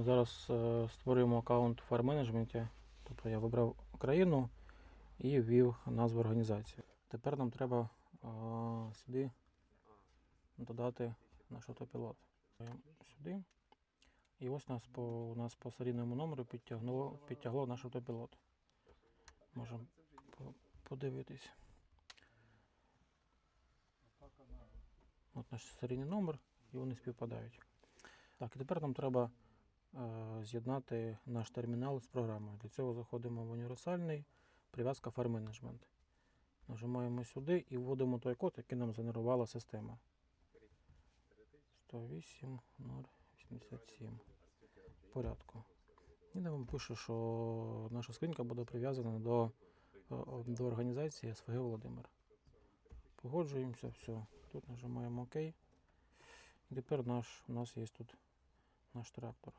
Ми зараз е, створюємо аккаунт у файл менеджменті. Тобто я вибрав країну і ввів назву організації. Тепер нам треба е, сюди додати наш автопілот. Сюди. І ось нас по, у нас по серійному номеру підтягнуло, підтягло наш автопілот. Можемо по- подивитись. От наш серійний номер, і вони співпадають. Так, і тепер нам треба з'єднати наш термінал з програмою. Для цього заходимо в універсальний, прив'язка File Management. Нажимаємо сюди і вводимо той код, який нам згенерувала система. 108.087. В порядку. І нам пише, що наша скринька буде прив'язана до, е, до організації СВГ Володимир. Погоджуємося, все. Тут нажимаємо ОК. І тепер наш, у нас є тут наш трактор.